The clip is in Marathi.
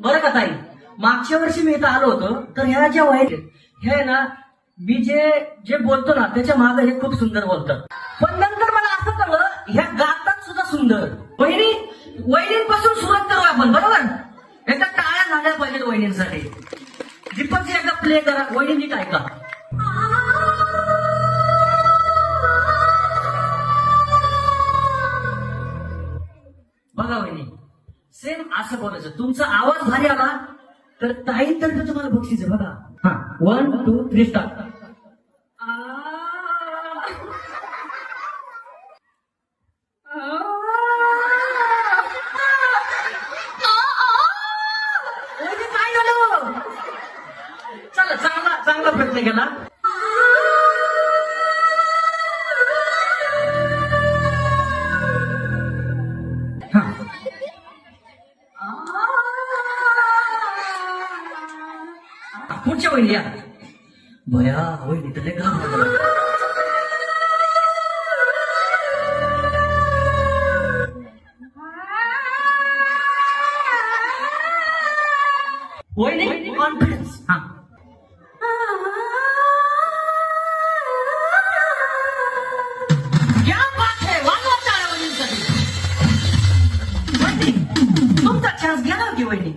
बरं का ताई? मागच्या वर्षी मी इथं आलो होतो तर ह्या ज्या वाईट हे आहे ना मी जे जे बोलतो ना त्याच्यामागे हे खूप सुंदर बोलतात. पण नंतर मला असं कळलं ह्या गातात सुद्धा सुंदर. वहिनी वहिनींपासून सुरुवात करू आपण बरोबर? एकदा टाळ्या झाल्या पाहिजेत वहिनींसाठी. दीपकची एकदा प्ले करा. वहिनी नीट ऐका. सेम असं बोलायचं. तुमचा आवाज भारी आला तर ताई तर तुम्हाला बक्षीस आहे बघा. हा वन टू थ्री झालं चला चांगला चांगला प्रयत्न केला. हा. पुढच्या वहिनी या. भया वहिनी तर घाबरलं. वहिनी कॉन्फिडन्स हा. चान्स घ्या ना की वहिनी